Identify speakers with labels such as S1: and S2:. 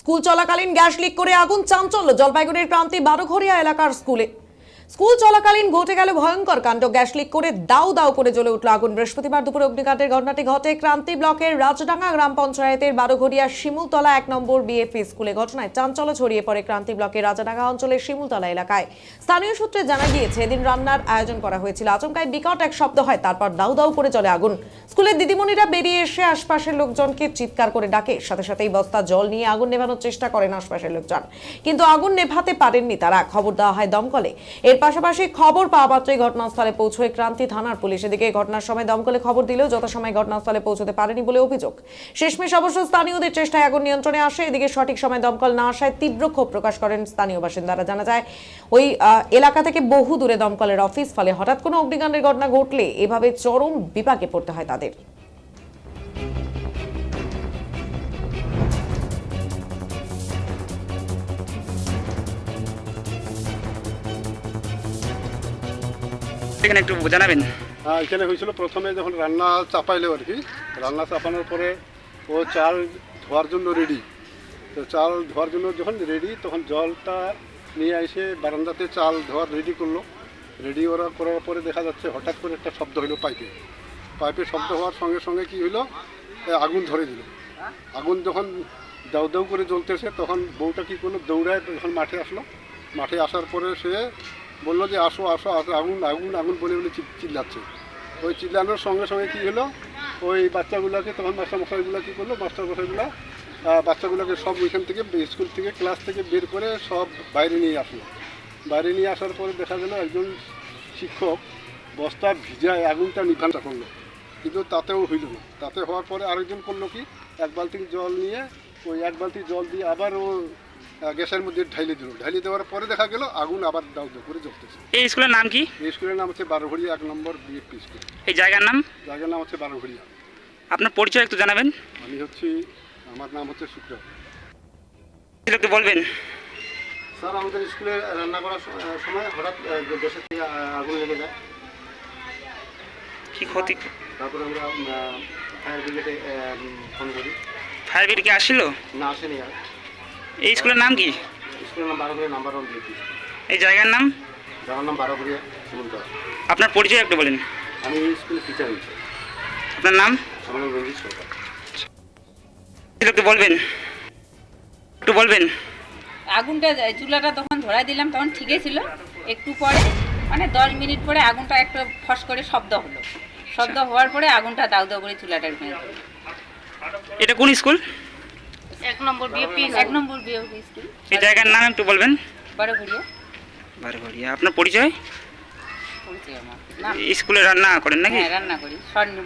S1: School চলাকালীন gas leak করে আগুন চাঞ্চল্য। জলপাইগুড়ির প্রান্তে বারোঘরিয়া এলাকার স্কুলে। স্কুল চলাকালীন ঘটে গেল ভয়ঙ্কর কাণ্ড। গ্যাস লিক করে দাউ দাউ করে জ্বলে উঠল আগুন। বৃহস্পতিবার দুপুরে অগ্নিকাণ্ডের ঘটনাটি ঘটে ক্রান্তি ব্লকের রাজডাঙ্গা গ্রাম পঞ্চায়েতের বারোঘরিয়া শিমুলতলা এক নম্বর বিএফি স্কুলে। ঘটনায় চাঞ্চল্য ছড়িয়ে পড়ে ক্রান্তি ব্লকের রাজাডাঙ্গা অঞ্চলের শিমুলতলা এলাকায়। স্থানীয় সূত্রে জানা গিয়েছে, এদিন রান্নার আয়োজন করা হয়েছিল। আচমকায় বিকট এক শব্দ হয়, তারপর দাউ দাউ করে জ্বলে আগুন। স্কুলের দিদিমণিরা বেরিয়ে এসে আশপাশের লোকজনকে চিৎকার করে ডাকে। সাথে সাথেই বস্তা জল নিয়ে আগুন নেভানোর চেষ্টা করেন আশপাশের লোকজন। কিন্তু আগুন নেভাতে পারেননি তারা। খবর দেওয়া হয় দমকলে। এর পাশাপাশি খবর পাওয়া মাত্রই ঘটনাস্থলে পৌঁছয় ক্রান্তি থানার পুলিশ। এদিকে ঘটনার সময় দমকলে খবর দিলেও যথাসময়ে ঘটনাস্থলে পৌঁছতে পারেনি বলে অভিযোগ। শেষমেশ অবশ্য স্থানীয়দের চেষ্টায় আগুন নিয়ন্ত্রণে আসে। এদিকে সঠিক সময় দমকল না আসায় তীব্র ক্ষোভ প্রকাশ করেন স্থানীয় বাসিন্দারা। জানা যায়, ওই এলাকা থেকে বহু দূরে দমকলের অফিস, ফলে হঠাৎ কোনো অগ্নিকাণ্ডের ঘটনা ঘটলে এভাবে চরম বিপাকে পড়তে হয় তাদের।
S2: এখানে একটু জানাবেন।
S3: হ্যাঁ এখানে হয়েছিল প্রথমে যখন রান্না চাপাইলো আর কি, রান্না চাপানোর পরে ও চাল ধোয়ার জন্য রেডি তো চাল ধোয়ার জন্য যখন রেডি তখন জলটা নিয়ে এসে বারান্দাতে চাল ধোয়ার রেডি করল। রেডি ওরা করার পরে দেখা যাচ্ছে হঠাৎ করে একটা শব্দ হলো পাইপে। পাইপে শব্দ হওয়ার সঙ্গে সঙ্গে কি হলো আগুন ধরে দিল। আগুন যখন দাউ দাউ করে জ্বলতেছে, তখন বউটা কী করল, দৌড়ায় যখন মাঠে আসলো। মাঠে আসার পরে সে বলল যে আসো আসো আসো, আগুন আগুন আগুন বলে বলে চিল্লাচ্ছে। ওই চিল্লানোর সঙ্গে সঙ্গে কী হলো? ওই বাচ্চাগুলোকে তখন মাস্টারমশাইগুলো কী করল? মাস্টারমশাইগুলো বাচ্চাগুলোকে সব ওইখান থেকে স্কুল থেকে, ক্লাস থেকে বের করে সব বাইরে নিয়ে আসলো। বাইরে নিয়ে আসার পরে দেখা গেল একজন শিক্ষক বস্তা ভিজায় আগুনটা নিভানটা করল কিন্তু তাতেও হইল না। তাতে হওয়ার পরে আরেকজন করল কি? এক বালতি জল নিয়ে, ওই এক বালতি জল দিয়ে আবার ও গ্যাসের মধ্যে ঢাইলে দিল। ঢাইলে দেওয়ার পরে দেখা গেল আগুন আবার দাউ দাউ করে জ্বলতেছে।
S2: এই স্কুলের নাম কি?
S3: এই স্কুলের নাম হচ্ছে বারোঘড়িয়া এক নম্বর বিএফপি স্কুল।
S2: এই জায়গার নাম?
S3: জায়গার নাম হচ্ছে বারোঘড়িয়া
S2: আপনার পরিচয় একটু জানাবেন।
S3: আমি হচ্ছি আমার নাম হচ্ছে শুক্র।
S2: একটু বলবেন।
S4: স্যার আমাদের স্কুলে রান্না করার সময় হঠাৎ গ্যাসের থেকে আগুন লেগে যায়।
S2: কি ক্ষতি?
S4: তারপরে আমরা ফায়ার ব্রিগেডে ফোন করি।
S2: ফায়ার ব্রিগেড কি আসছিল?
S4: না আসেনি আর।
S2: এই স্কুলের নাম কি? এই জায়গার নাম? আপনার পরিচয় একটু বলেন।
S4: আমি স্কুলের টিচার
S2: আপনার নাম?
S4: আমার নাম রঞ্জিত সরকার।
S2: একটু বলবেন। একটু বলবেন।
S5: আগুনটা চুলাটা তখন ধরাই দিলাম তখন ঠিকই ছিল। একটু পরে মানে দশ মিনিট পরে আগুনটা একটু ফস করে শব্দ হলো। শব্দ হওয়ার পরে আগুনটা দাউ দাউ করে চুলাটার উপরে
S2: এটা কোন স্কুল?
S5: এক নম্বর বিএপি এক নম্বর বিএপি স্কুল
S2: এই জায়গার নাম একটু বলবেন?
S5: বড় ঘুরিয়ে
S2: বারবাড়িয়া আপনার পরিচয়?
S5: পরিচয় আমার।
S2: স্কুলে রান্না করেন নাকি?
S5: হ্যাঁ রান্না করি। স্বর্ণ